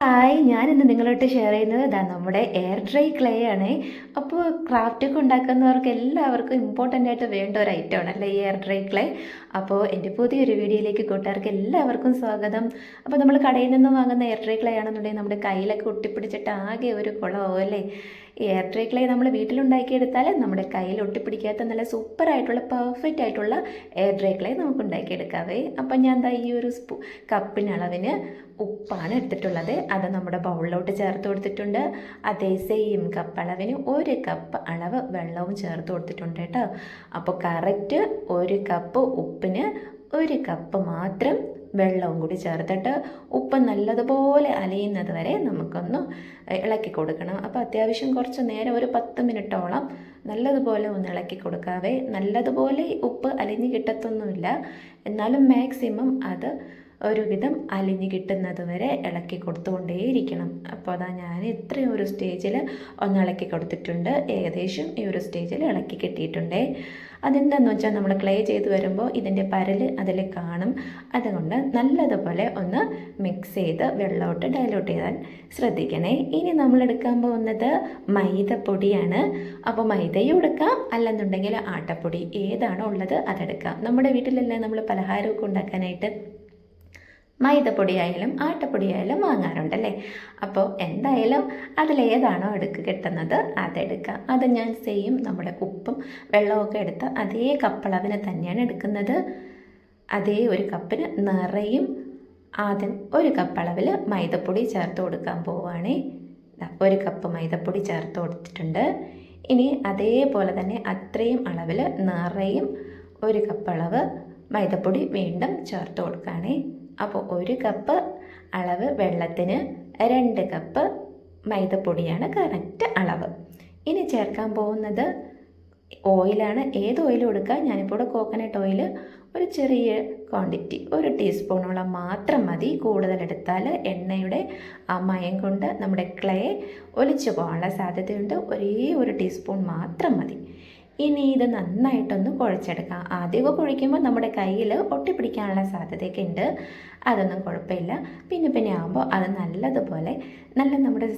Hi ഞാനിന്ന് നിങ്ങളോട്ട് share ചെയ്യുന്നത് ഇതാ നമ്മുടെ എയർ ഡ്രൈ ക്ലേ ആണ്. അപ്പോൾ ക്രാഫ്റ്റൊക്കെ ഉണ്ടാക്കുന്നവർക്ക് എല്ലാവർക്കും ഇമ്പോർട്ടന്റ് ആയിട്ട് വേണ്ട ഒരു ഐറ്റം ആണ് അല്ലേ ഈ എയർ ഡ്രൈ ക്ലേ അപ്പോൾ എന്റെ പുതിയൊരു വീഡിയോയിലേക്ക് കൂട്ടുകാർക്ക് എല്ലാവർക്കും സ്വാഗതം. അപ്പോൾ നമ്മൾ കടയിൽ നിന്ന് വാങ്ങുന്ന എയർ ട്രേ ക്ലേ ആണെന്നുണ്ടെങ്കിൽ നമ്മുടെ കയ്യിലൊക്കെ ഒട്ടിപ്പിടിച്ചിട്ട് ആകെ ഒരു കുളമാവും അല്ലേ എയർ ട്രേ ക്ലേ നമ്മൾ വീട്ടിലുണ്ടാക്കിയെടുത്താൽ നമ്മുടെ കയ്യിൽ ഒട്ടിപ്പിടിക്കാത്ത നല്ല സൂപ്പർ ആയിട്ടുള്ള പെർഫെക്റ്റ് ആയിട്ടുള്ള എയർ ട്രേ ക്ലേ നമുക്ക് ഉണ്ടാക്കിയെടുക്കാവേ. അപ്പം ഞാൻ എന്താ ഈ ഒരു സ്പൂ കപ്പിനളവിന് ഉപ്പാണ് എടുത്തിട്ടുള്ളത്. അത് നമ്മുടെ ബൗളിലോട്ട് ചേർത്ത് കൊടുത്തിട്ടുണ്ട്. അതേ സെയിം കപ്പ് അളവിന് ഒരു കപ്പ് അളവ് വെള്ളവും ചേർത്ത് കൊടുത്തിട്ടുണ്ട് കേട്ടോ. അപ്പോൾ കറക്റ്റ് ഒരു കപ്പ് ഉപ്പിന് ഒരു കപ്പ് മാത്രം വെള്ളവും കൂടി ചേർത്തിട്ട് ഉപ്പ് നല്ലതുപോലെ അലിയുന്നത് വരെ നമുക്കൊന്ന് ഇളക്കി കൊടുക്കണം. അപ്പോൾ അത്യാവശ്യം കുറച്ച് നേരം ഒരു പത്ത് മിനിറ്റോളം നല്ലതുപോലെ ഒന്ന് ഇളക്കി കൊടുക്കാവേ. നല്ലതുപോലെ ഉപ്പ് അലിഞ്ഞ് കിട്ടത്തൊന്നുമില്ല. എന്നാലും മാക്സിമം അത് ഒരുവിധം അലിഞ്ഞു കിട്ടുന്നത് വരെ ഇളക്കി കൊടുത്തുകൊണ്ടേയിരിക്കണം. അപ്പോൾ അതാ ഞാൻ ഇത്രയും ഒരു സ്റ്റേജിൽ ഒന്ന് ഇളക്കി കൊടുത്തിട്ടുണ്ട്. ഏകദേശം ഈ ഒരു സ്റ്റേജിൽ ഇളക്കി കിട്ടിയിട്ടുണ്ടേ. അതെന്താണെന്ന് വെച്ചാൽ നമ്മൾ ക്ലേ ചെയ്ത് വരുമ്പോൾ ഇതിന്റെ പരൽ അതിൽ കാണും. അതുകൊണ്ട് നല്ലതുപോലെ ഒന്ന് മിക്സ് ചെയ്ത് വെള്ളമോട്ട് ഡയലൂട്ട് ചെയ്താൽ ശ്രദ്ധിക്കണേ. ഇനി നമ്മൾ എടുക്കാൻ പോകുന്നത് മൈദപ്പൊടിയാണ്. അപ്പോൾ മൈദയും എടുക്കാം. അല്ലെന്നുണ്ടെങ്കിൽ ആട്ടപ്പൊടി. ഏതാണോ ഉള്ളത് അതെടുക്കാം. നമ്മുടെ വീട്ടിലെല്ലാം നമ്മൾ പലഹാരമൊക്കെ ഉണ്ടാക്കാനായിട്ട്? മൈദപ്പൊടിയായാലും ആട്ടപ്പൊടിയായാലും വാങ്ങാറുണ്ടല്ലേ? അപ്പോൾ എന്തായാലും അതിലേതാണോ എടുക്ക് കിട്ടുന്നത് അതെടുക്കാം. അത് ഞാൻ സെയിം നമ്മുടെ ഉപ്പും വെള്ളമൊക്കെ എടുത്ത് അതേ കപ്പളവിന് തന്നെയാണ് എടുക്കുന്നത്. അതേ ഒരു കപ്പിന് നിറയും ആദ്യം ഒരു കപ്പ് അളവിൽ മൈദപ്പൊടി ചേർത്ത് കൊടുക്കാൻ പോവുകയാണേ ഒരു കപ്പ് മൈദപ്പൊടി ചേർത്ത് കൊടുത്തിട്ടുണ്ട്. ഇനി അതേപോലെ തന്നെ അത്രയും അളവിൽ നിറയും ഒരു കപ്പ് അളവ് മൈദപ്പൊടി വീണ്ടും ചേർത്ത് കൊടുക്കുകയാണേ അപ്പോൾ ഒരു കപ്പ് അളവ് വെള്ളത്തിന് രണ്ട് കപ്പ് മൈദപ്പൊടിയാണ് കറക്റ്റ് അളവ്. ഇനി ചേർക്കാൻ പോകുന്നത് ഓയിലാണ് ഏത് ഓയിൽ കൊടുക്കുക ഞാനിപ്പോൾ ഇവിടെ കോക്കനട്ട് ഓയിൽ ഒരു ചെറിയ ക്വാണ്ടിറ്റി ഒരു ടീസ്പൂണോളം മാത്രം മതി. കൂടുതലെടുത്താൽ എണ്ണയുടെ ആ മയം കൊണ്ട് നമ്മുടെ ക്ലേ ഒലിച്ചു പോകാനുള്ള സാധ്യതയുണ്ട്. ഒരേ ഒരു ടീസ്പൂൺ മാത്രം മതി. ഇനി ഇത് നന്നായിട്ടൊന്ന് കുഴച്ചെടുക്കാം. ആദ്യമൊക്കെ കുഴിക്കുമ്പോൾ നമ്മുടെ കയ്യിൽ ഒട്ടിപ്പിടിക്കാനുള്ള സാധ്യതയൊക്കെ ഉണ്ട്. അതൊന്നും കുഴപ്പമില്ല. പിന്നെ പിന്നെ ആകുമ്പോൾ അത് നല്ലതുപോലെ നല്ല നമ്മുടെ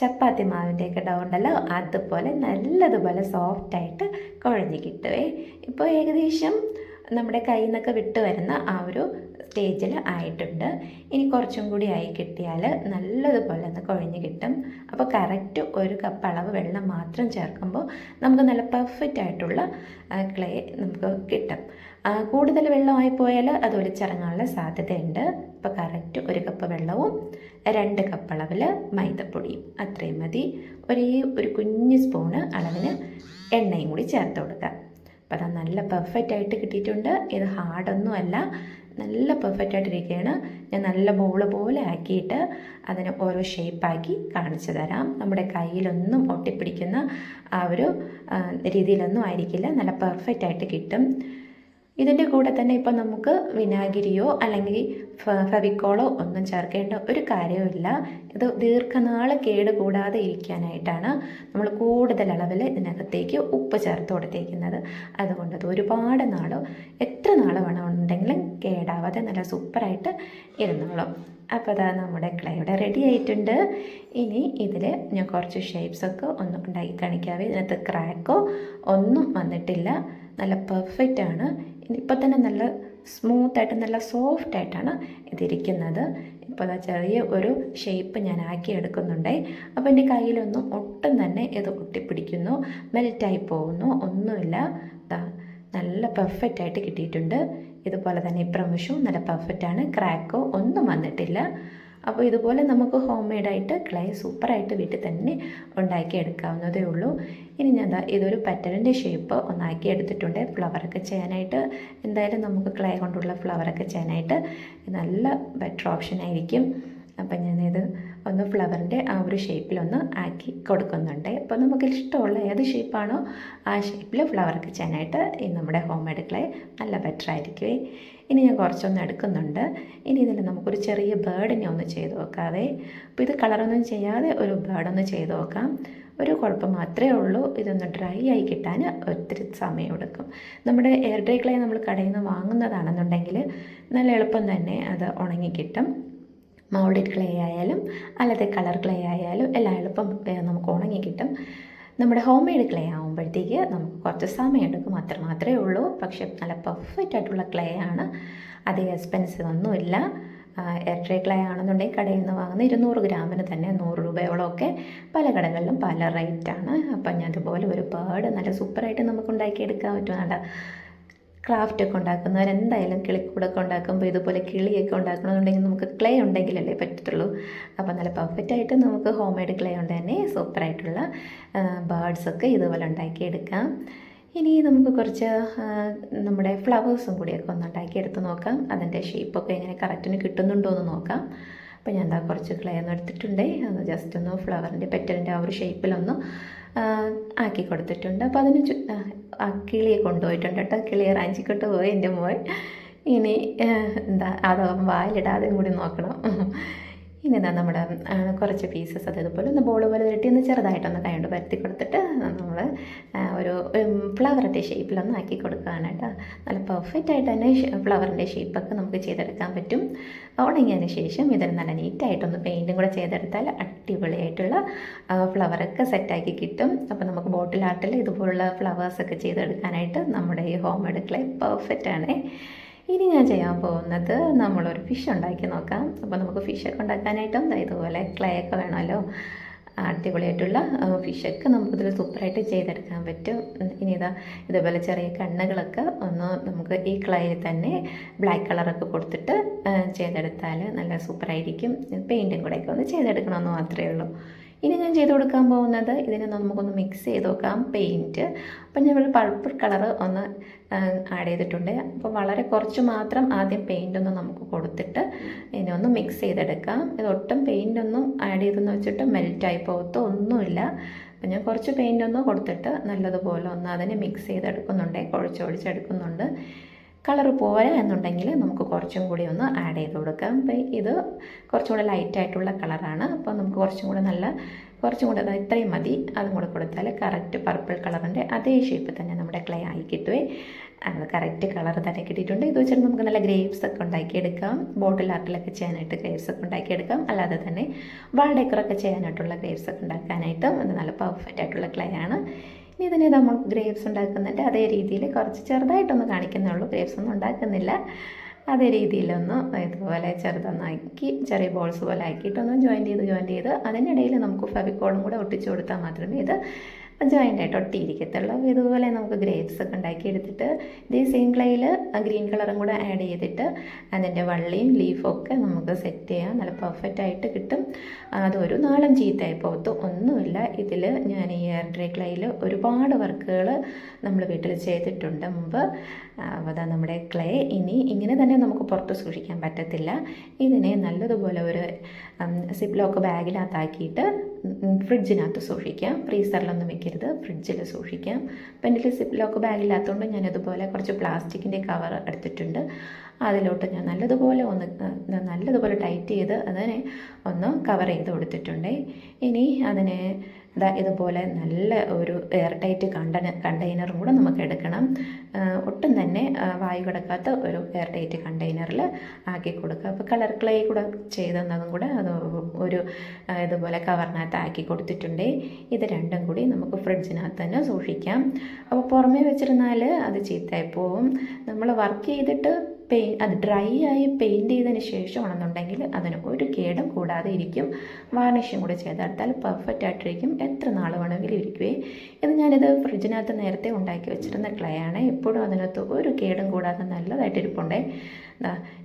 ചപ്പാത്തി മാവിന്റെയൊക്കെ ഡോ ഉണ്ടല്ലോ അതുപോലെ നല്ലതുപോലെ സോഫ്റ്റായിട്ട് കുഴഞ്ഞ് കിട്ടുവേ. ഇപ്പോൾ ഏകദേശം നമ്മുടെ കയ്യിൽ നിന്നൊക്കെ വിട്ട് വരുന്ന ആ ഒരു സ്റ്റേജിൽ ആയിട്ടുണ്ട്. ഇനി കുറച്ചും കൂടി ആയി കിട്ടിയാൽ നല്ലതുപോലെ ഒന്ന് കുഴഞ്ഞ് കിട്ടും. അപ്പോൾ കറക്റ്റ് ഒരു കപ്പ് അളവ് വെള്ളം മാത്രം ചേർക്കുമ്പോൾ നമുക്ക് നല്ല പെർഫെക്റ്റ് ആയിട്ടുള്ള ക്ലേ നമുക്ക് കിട്ടും. കൂടുതൽ വെള്ളമായി പോയാൽ അത് ഒലിച്ചിറങ്ങാനുള്ള സാധ്യതയുണ്ട്. അപ്പോൾ കറക്റ്റ് ഒരു കപ്പ് വെള്ളവും രണ്ട് കപ്പ് അളവിൽ മൈദപ്പൊടിയും അത്രയും മതി. ഒരേ ഒരു കുഞ്ഞ് സ്പൂണ് അളവിന് എണ്ണയും കൂടി ചേർത്ത് കൊടുക്കുക. അപ്പോൾ അത് നല്ല പെർഫെക്റ്റ് ആയിട്ട് കിട്ടിയിട്ടുണ്ട്. ഇത് ഹാർഡൊന്നും അല്ല. നല്ല പെർഫെക്റ്റ് ആയിട്ടിരിക്കുകയാണ് ഞാൻ നല്ല ബോൾ പോലെ ആക്കിയിട്ട് അതിന് ഓരോ ഷേപ്പാക്കി കാണിച്ചു തരാം. നമ്മുടെ കയ്യിലൊന്നും ഒട്ടിപ്പിടിക്കുന്ന ആ ഒരു രീതിയിലൊന്നും ആയിരിക്കില്ല. നല്ല പെർഫെക്റ്റ് ആയിട്ട് കിട്ടും. ഇതിന്റെ കൂടെ തന്നെ ഇപ്പം നമുക്ക് വിനാഗിരിയോ അല്ലെങ്കിൽ ഫെവിക്കോളോ ഒന്നും ചേർക്കേണ്ട ഒരു കാര്യവുമില്ല ഇത് ദീർഘനാൾ കേട് കൂടാതെ ഇരിക്കാനായിട്ടാണ് നമ്മൾ കൂടുതൽ അളവിൽ ഇതിനകത്തേക്ക് ഉപ്പ് ചേർത്ത് കൊടുത്തേക്കുന്നത്. അതുകൊണ്ട് അത് ഒരുപാട് നാൾ എത്ര നാൾ വേണമെന്നുണ്ടെങ്കിലും കേടാവാതെ നല്ല സൂപ്പറായിട്ട് ഇരുന്നോളും. അപ്പോൾ അതാ നമ്മുടെ ക്ലേ ഇവിടെ റെഡി ആയിട്ടുണ്ട്. ഇനി ഇതിൽ ഞാൻ കുറച്ച് ഷേപ്സൊക്കെ ഒന്ന് ഉണ്ടാക്കി കാണിക്കാവേ. ഇതിനകത്ത് ക്രാക്കോ ഒന്നും വന്നിട്ടില്ല. നല്ല പെർഫെക്റ്റ് ആണ്. ഇപ്പം തന്നെ നല്ല സ്മൂത്തായിട്ട് നല്ല സോഫ്റ്റ് ആയിട്ടാണ് ഇതിരിക്കുന്നത്. ഇപ്പോൾ അതാ ചെറിയ ഒരു ഷേപ്പ് ഞാൻ ആക്കി എടുക്കുന്നുണ്ടേ. അപ്പോൾ എന്റെ കയ്യിലൊന്നും ഒട്ടും തന്നെ ഇത് ഒട്ടിപ്പിടിക്കുന്നു. മെൽറ്റായി പോകുന്നു. ഒന്നുമില്ല. നല്ല പെർഫെക്റ്റ് ആയിട്ട് കിട്ടിയിട്ടുണ്ട്. ഇതുപോലെ തന്നെ ഇപ്രാവശ്യവും നല്ല പെർഫെക്റ്റാണ് ക്രാക്കോ ഒന്നും വന്നിട്ടില്ല. അപ്പോൾ ഇതുപോലെ നമുക്ക് ഹോം മെയ്ഡായിട്ട് ക്ലേ സൂപ്പറായിട്ട് വീട്ടിൽ തന്നെ ഉണ്ടാക്കി എടുക്കാവുന്നതേ ഉള്ളൂ. ഇനി ഞാൻ ഇതൊരു പറ്റലിന്റെ ഷേപ്പ് ഒന്നാക്കി എടുത്തിട്ടുണ്ട്. ഫ്ലവറൊക്കെ ചെയ്യാനായിട്ട് എന്തായാലും നമുക്ക് ക്ലേ കൊണ്ടുള്ള ഫ്ലവറൊക്കെ ചെയ്യാനായിട്ട് നല്ല ബെറ്റർ ഓപ്ഷൻ ആയിരിക്കും. അപ്പം ഞാനിത് ഒന്ന് ഫ്ലവറിന്റെ ആ ഒരു ഷേപ്പിലൊന്ന് ആക്കി കൊടുക്കുന്നുണ്ട്. അപ്പോൾ നമുക്ക് ഇഷ്ടമുള്ള ഏത് ഷേപ്പാണോ ആ ഷേപ്പിൽ ഫ്ലവറൊക്കെ ചെയ്യാനായിട്ട് ഈ നമ്മുടെ ഹോം മെയ്ഡ് ക്ലേ നല്ല ബെറ്റർ ആയിരിക്കുമേ ഇനി ഞാൻ കുറച്ചൊന്ന് എടുക്കുന്നുണ്ട്. ഇനി ഇതിൽ നമുക്കൊരു ചെറിയ ബേർഡിനെ ഒന്ന് ചെയ്ത് നോക്കാവേ. അപ്പോൾ ഇത് കളറൊന്നും ചെയ്യാതെ ഒരു ബേർഡൊന്ന് ചെയ്ത് നോക്കാം. ഒരു കുഴപ്പം മാത്രമേ ഉള്ളൂ. ഇതൊന്ന് ഡ്രൈ ആയി കിട്ടാൻ ഒത്തിരി സമയമെടുക്കും നമ്മുടെ എയർ ഡ്രൈ ക്ലേ നമ്മൾ കടയിൽ നിന്ന് വാങ്ങുന്നതാണെന്നുണ്ടെങ്കിൽ നല്ല എളുപ്പം തന്നെ അത് ഉണങ്ങി കിട്ടും. മൗൾഡ് ക്ലേ ആയാലും അല്ലാതെ കളർ ക്ലേ ആയാലും എല്ലാം എളുപ്പം നമുക്ക് ഉണങ്ങി കിട്ടും. നമ്മുടെ ഹോം മെയ്ഡ് ക്ലേ ആകുമ്പോഴത്തേക്ക് നമുക്ക് കുറച്ച് സമയം എടുക്കും. അത്ര മാത്രമേ ഉള്ളൂ. പക്ഷെ നല്ല പെർഫെക്റ്റ് ആയിട്ടുള്ള ക്ലേ ആണ്. അധികം എക്സ്പെൻസീവ് ഒന്നുമില്ല എയർട്രേ ക്ലേ ആണെന്നുണ്ടെങ്കിൽ കടയിൽ നിന്ന് വാങ്ങുന്ന ഇരുന്നൂറ് ഗ്രാമിന് തന്നെ നൂറ് രൂപയോളമൊക്കെ പല കടകളിലും പല റേറ്റാണ് അപ്പം ഞാൻ അതുപോലെ ഒരുപാട് നല്ല സൂപ്പറായിട്ട് നമുക്ക് ഉണ്ടാക്കിയെടുക്കാൻ പറ്റും. നല്ല ക്രാഫ്റ്റ് ഒക്കെ ഉണ്ടാക്കുന്നവർ എന്തായാലും കിളിക്കൂടൊക്കെ ഉണ്ടാക്കുമ്പോൾ ഇതുപോലെ കിളിയൊക്കെ ഉണ്ടാക്കണമെന്നുണ്ടെങ്കിൽ നമുക്ക് ക്ലേ ഉണ്ടെങ്കിലല്ലേ പറ്റത്തുള്ളൂ. അപ്പോൾ നല്ല പെർഫെക്റ്റ് ആയിട്ട് നമുക്ക് ഹോം മെയ്ഡ് ക്ലേ കൊണ്ട് തന്നെ സൂപ്പറായിട്ടുള്ള ബേർഡ്സൊക്കെ ഇതുപോലെ ഉണ്ടാക്കിയെടുക്കാം. ഇനി നമുക്ക് കുറച്ച് നമ്മുടെ ഫ്ലവേഴ്സും കൂടിയൊക്കെ ഒന്ന് ഉണ്ടാക്കിയെടുത്ത് നോക്കാം. അതിന്റെ ഷേപ്പൊക്കെ എങ്ങനെ കറക്റ്റിന് കിട്ടുന്നുണ്ടോ എന്ന് നോക്കാം. അപ്പോൾ ഞാൻ എന്താ കുറച്ച് ക്ലേ ഒന്ന് എടുത്തിട്ടുണ്ട്. ജസ്റ്റ് ഒന്ന് ഫ്ലവറിന്റെ പെറ്റലിന്റെ ആ ഒരു ഷേപ്പിലൊന്ന് ആക്കി കൊടുത്തിട്ടുണ്ട്. അപ്പോൾ അതിന് കിളിയെ കൊണ്ടുപോയിട്ടുണ്ട് കേട്ടോ. കിളിയെ റാഞ്ചിക്കോട്ട് പോയി എന്റെ മോൻ ഇനി എന്താ അതോ വായിലിടാതെയും കൂടി നോക്കണം. ഇനി എന്താ നമ്മുടെ കുറച്ച് പീസസ് അതേപോലെ ഒന്ന് ബോൾ പോലെ തിരട്ടി ഒന്ന് ചെറുതായിട്ടൊന്ന് കൈ കൊണ്ട് പരത്തി കൊടുത്തിട്ട് നമ്മൾ ഒരു ഫ്ലവറിന്റെ ഷേപ്പിലൊന്ന് ആക്കി കൊടുക്കുകയാണ് കേട്ടോ. നല്ല പെർഫെക്റ്റ് ആയിട്ട് തന്നെ ഫ്ലവറിന്റെ ഷേപ്പൊക്കെ നമുക്ക് ചെയ്തെടുക്കാൻ പറ്റും. ഉണങ്ങിയതിന് ശേഷം ഇതൊരു നല്ല നീറ്റായിട്ടൊന്ന് പെയിന്റും കൂടെ ചെയ്തെടുത്താൽ അടിപൊളിയായിട്ടുള്ള ഫ്ലവറൊക്കെ സെറ്റാക്കി കിട്ടും. അപ്പോൾ നമുക്ക് ബോട്ടിൽ ആർട്ടിൽ ഇതുപോലുള്ള ഫ്ലവേഴ്സൊക്കെ ചെയ്തെടുക്കാനായിട്ട് നമ്മുടെ ഈ ഹോം ക്ലേ പെർഫെക്റ്റ് ആണ്. ഇനി ഞാൻ ചെയ്യാൻ പോകുന്നത് നമ്മളൊരു ഫിഷ് ഉണ്ടാക്കി നോക്കാം. അപ്പോൾ നമുക്ക് ഫിഷൊക്കെ ഉണ്ടാക്കാനായിട്ടും ഇതുപോലെ ക്ലേ ഒക്കെ വേണമല്ലോ. അടിപൊളിയായിട്ടുള്ള ഫിഷൊക്കെ നമുക്കിതിൽ സൂപ്പറായിട്ട് ചെയ്തെടുക്കാൻ പറ്റും. ഇനി ഇതാ ഇതുപോലെ ചെറിയ കണ്ണുകളൊക്കെ ഒന്ന് നമുക്ക് ഈ ക്ലേയിൽ തന്നെ ബ്ലാക്ക് കളറൊക്കെ കൊടുത്തിട്ട് ചെയ്തെടുത്താൽ നല്ല സൂപ്പറായിരിക്കും പെയിന്റും കൂടെയൊക്കെ ഒന്ന് ചെയ്തെടുക്കണമെന്ന് മാത്രമേ ഉള്ളൂ. ഇനി ഞാൻ ചെയ്ത് കൊടുക്കാൻ പോകുന്നത് ഇതിനെ നമുക്കൊന്ന് മിക്സ് ചെയ്ത് നോക്കാം പെയിന്റ് അപ്പം ഇവിടെ പർപ്പിൾ കളർ ഒന്ന് ആഡ് ചെയ്തിട്ടുണ്ട്. അപ്പോൾ വളരെ കുറച്ച് മാത്രം ആദ്യം പെയിന്റ് ഒന്ന് നമുക്ക് കൊടുത്തിട്ട് ഇതിനെ ഒന്ന് മിക്സ് ചെയ്തെടുക്കാം. ഇത് ഒട്ടും പെയിന്റ് ഒന്നും ആഡ് ചെയ്തെന്ന് വെച്ചിട്ട് മെൽറ്റായി പോകത്തോ ഒന്നുമില്ല. അപ്പം ഞാൻ കുറച്ച് പെയിന്റ് ഒന്ന് കൊടുത്തിട്ട് നല്ലതുപോലെ ഒന്ന് അതിനെ മിക്സ് ചെയ്തെടുക്കുന്നുണ്ട് കുഴച്ചൊഴിച്ചെടുക്കുന്നുണ്ട് കളർ പോരാ എന്നുണ്ടെങ്കിൽ നമുക്ക് കുറച്ചും കൂടി ഒന്ന് ആഡ് ചെയ്ത് കൊടുക്കാം. അപ്പം ഇത് കുറച്ചും കൂടി ലൈറ്റായിട്ടുള്ള കളറാണ് അപ്പോൾ നമുക്ക് കുറച്ചും കൂടി നല്ല കുറച്ചും കൂടി അതായത് ഇത്രയും മതി. അതും കൂടെ കൊടുത്താൽ കറക്റ്റ് പർപ്പിൾ കളറിന്റെ അതേ ഷേപ്പ് തന്നെ നമ്മുടെ ക്ലേ ആയി കിട്ടുവേ. അത് കറക്റ്റ് കളർ തന്നെ കിട്ടിയിട്ടുണ്ട്. ഇത് വെച്ചിട്ട് നമുക്ക് നല്ല ഗ്രേപ്സ് ഒക്കെ ഉണ്ടാക്കിയെടുക്കാം ബോട്ടിൽ ആർട്ടിലൊക്കെ ചെയ്യാനായിട്ട് ഗ്രേപ്സ് ഒക്കെ ഉണ്ടാക്കിയെടുക്കാം അല്ലാതെ തന്നെ വാൾ ഡെക്കറൊക്കെ ചെയ്യാനായിട്ടുള്ള ഗ്രേപ്സ് ഒക്കെ ഉണ്ടാക്കാനായിട്ടും അത് നല്ല പെർഫെക്റ്റ് ആയിട്ടുള്ള ക്ലേ ആണ്. ഇനി ഇതിന് നമ്മൾ ഗ്രേപ്സ് ഉണ്ടാക്കുന്നുണ്ട്. അതേ രീതിയിൽ കുറച്ച് ചെറുതായിട്ടൊന്ന് കാണിക്കുന്നുള്ളൂ ഗ്രേപ്സ് ഒന്നും ഉണ്ടാക്കുന്നില്ല. അതേ രീതിയിലൊന്ന് ഇതുപോലെ ചെറുതൊന്നാക്കി ചെറിയ ബോൾസ് പോലെ ആക്കിയിട്ടൊന്ന് ജോയിൻ ചെയ്ത് ജോയിൻ ചെയ്ത് അതിനിടയിൽ നമുക്ക് ഫെവിക്കോളും കൂടെ ഒട്ടിച്ചു കൊടുത്താൽ മാത്രമേ ഇത് ജോയിന്റ് ആയിട്ട് ഒട്ടിയിരിക്കത്തുള്ളൂ. അപ്പോൾ ഇതുപോലെ നമുക്ക് ഗ്രേപ്സ് ഒക്കെ ഉണ്ടാക്കി എടുത്തിട്ട് ഇതേ സെയിം ക്ലേയിൽ ഗ്രീൻ കളറും കൂടെ ആഡ് ചെയ്തിട്ട് അതിന്റെ വള്ളിയും ലീഫൊക്കെ നമുക്ക് സെറ്റ് ചെയ്യാം. നല്ല പെർഫെക്റ്റ് ആയിട്ട് കിട്ടും. അതൊരു നാളും ചീത്തയായി പോകത്തു ഒന്നുമില്ല. ഇതിൽ ഞാൻ ഈ എയർ ഡ്രൈ ക്ലേയിൽ ഒരുപാട് വർക്കുകൾ നമ്മൾ വീട്ടിൽ ചെയ്തിട്ടുണ്ട് മുമ്പ്. അപ്പോൾ അതാ നമ്മുടെ ക്ലേ ഇനി ഇങ്ങനെ തന്നെ നമുക്ക് പുറത്ത് സൂക്ഷിക്കാൻ പറ്റത്തില്ല. ഇതിനെ നല്ലതുപോലെ ഒരു സിപ്ലോക്ക് ബാഗിനകത്താക്കിയിട്ട് ഫ്രിഡ്ജിനകത്ത് സൂക്ഷിക്കാം. ഫ്രീസറിലൊന്നും വെക്കരുത്. ഫ്രിഡ്ജിൽ സൂക്ഷിക്കാം. അപ്പം എന്റെ സിപ്പ് ലോക്ക് ബാഗില്ലാത്തതുകൊണ്ട് ഞാൻ ഇതുപോലെ കുറച്ച് പ്ലാസ്റ്റിക്കിന്റെ കവർ എടുത്തിട്ടുണ്ട്. അതിലോട്ട് ഞാൻ നല്ലതുപോലെ ഒന്ന് നല്ലതുപോലെ ടൈറ്റ് ചെയ്ത് അതിനെ ഒന്ന് കവർ ചെയ്ത് കൊടുത്തിട്ടുണ്ട്. ഇനി അതിനെ ദാ ഇതുപോലെ നല്ല ഒരു എയർ ടൈറ്റ് കണ്ടന കണ്ടെയ്നറും കൂടെ നമുക്ക് എടുക്കണം. ഒട്ടും തന്നെ വായു കിടക്കാത്ത ഒരു എയർ ടൈറ്റ് കണ്ടെയ്നറിൽ ആക്കി കൊടുക്കുക. അപ്പോൾ കളർ ക്ലേ കൂടെ ചെയ്തെന്നതും കൂടെ അത് ഒരു ഇതുപോലെ കവറിനകത്ത് ആക്കി കൊടുത്തിട്ടുണ്ട്. ഇത് രണ്ടും കൂടി നമുക്ക് ഫ്രിഡ്ജിനകത്ത് തന്നെ സൂക്ഷിക്കാം. അപ്പോൾ പുറമേ വെച്ചിരുന്നാൽ അത് ചീത്തയായി പോവും. നമ്മൾ വർക്ക് ചെയ്തിട്ട് പെയിൻ അത് ഡ്രൈ ആയി പെയിന്റ് ചെയ്തതിന് ശേഷമാണെന്നുണ്ടെങ്കിൽ അതിന് ഒരു കേടും കൂടാതെ ഇരിക്കും. വാർണിഷും കൂടി ചെയ്തെടുത്താൽ പെർഫെക്റ്റ് ആയിട്ടിരിക്കും. എത്ര നാൾ വേണമെങ്കിലും ഇരിക്കുവേ. ഇത് ഞാനിത് ഫ്രിഡ്ജിനകത്ത് നേരത്തെ ഉണ്ടാക്കി വെച്ചിരുന്ന ക്ലേയാണ് ആണ്. എപ്പോഴും അതിനകത്ത് ഒരു കേടും കൂടാതെ നല്ലതായിട്ട് ഇരിപ്പുണ്ടേ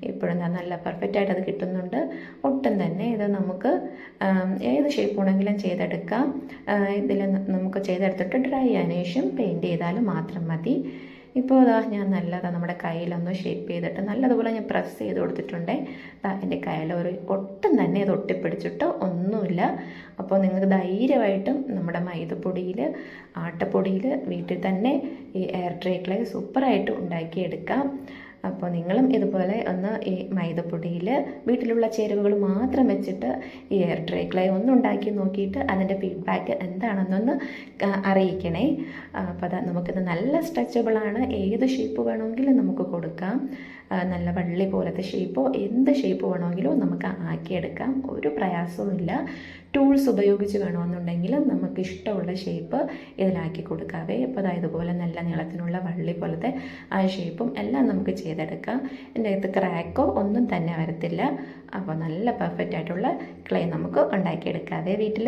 ഇപ്പോഴും നല്ല പെർഫെക്റ്റ് ആയിട്ട് അത് കിട്ടുന്നുണ്ട്. ഒട്ടും തന്നെ ഇത് നമുക്ക് ഏത് ഷേപ്പ് വേണമെങ്കിലും ചെയ്തെടുക്കാം. ഇതിൽ നമുക്ക് ചെയ്തെടുത്തിട്ട് ഡ്രൈ ആയതിനു ശേഷം പെയിന്റ് ചെയ്താൽ മാത്രം മതി. ഇപ്പോൾ അതാ ഞാൻ നല്ലതാ നമ്മുടെ കയ്യിലൊന്ന് ഷേപ്പ് ചെയ്തിട്ട് നല്ലതുപോലെ ഞാൻ പ്രസ് ചെയ്ത് കൊടുത്തിട്ടുണ്ട്. ദാ എന്റെ കയ്യിൽ ഒരു ഒട്ടും തന്നെ ഇത് ഒട്ടിപ്പിടിച്ചിട്ടോ ഒന്നുമില്ല. അപ്പോൾ നിങ്ങൾക്ക് ധൈര്യമായിട്ടും നമ്മുടെ മൈദപ്പൊടിയിൽ ആട്ടപ്പൊടിയിൽ വീട്ടിൽ തന്നെ ഈ എയർ ഡ്രൈ സൂപ്പറായിട്ട് ഉണ്ടാക്കിയെടുക്കാം. അപ്പോൾ നിങ്ങളും ഇതുപോലെ ഒന്ന് ഈ മൈദപ്പൊടിയിൽ വീട്ടിലുള്ള ചേരുവകൾ മാത്രം വെച്ചിട്ട് ഈ എയർ ഡ്രൈ ക്ലൈ ഒന്ന് ഉണ്ടാക്കി നോക്കിയിട്ട് അതിന്റെ ഫീഡ്ബാക്ക് എന്താണെന്നൊന്ന് അറിയിക്കണേ. അപ്പോൾ അത് നമുക്കിത് നല്ല സ്ട്രെച്ചബിളാണ് ഏത് ഷേപ്പ് വേണമെങ്കിലും നമുക്ക് കൊടുക്കാം. നല്ല വള്ളി പോലത്തെ ഷേപ്പോ എന്ത് ഷേപ്പ് വേണമെങ്കിലും നമുക്ക് ആക്കിയെടുക്കാം. ഒരു പ്രയാസവുമില്ല. ടൂൾസ് ഉപയോഗിച്ച് വേണമെന്നുണ്ടെങ്കിൽ നമുക്ക് ഇഷ്ടമുള്ള ഷേപ്പ് ഇതിലാക്കി കൊടുക്കാവേ. അപ്പോൾ അതായത് ഇതുപോലെ നല്ല നീളത്തിനുള്ള വള്ളി പോലത്തെ ആ ഷേപ്പും എല്ലാം നമുക്ക് ചെയ്തെടുക്കാം. എന്റെ അകത്ത് ക്രാക്കോ ഒന്നും തന്നെ വരത്തില്ല. അപ്പോൾ നല്ല പെർഫെക്റ്റ് ആയിട്ടുള്ള ക്ലേ നമുക്ക് ഉണ്ടാക്കിയെടുക്കാവേ വീട്ടിൽ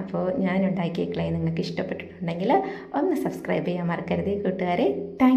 അപ്പോൾ ഞാൻ ഉണ്ടാക്കിയ ക്ലേ നിങ്ങൾക്ക് ഇഷ്ടപ്പെട്ടിട്ടുണ്ടെങ്കിൽ ഒന്ന് സബ്സ്ക്രൈബ് ചെയ്യാൻ മറക്കരുത് കൂട്ടുകാരെ. താങ്ക്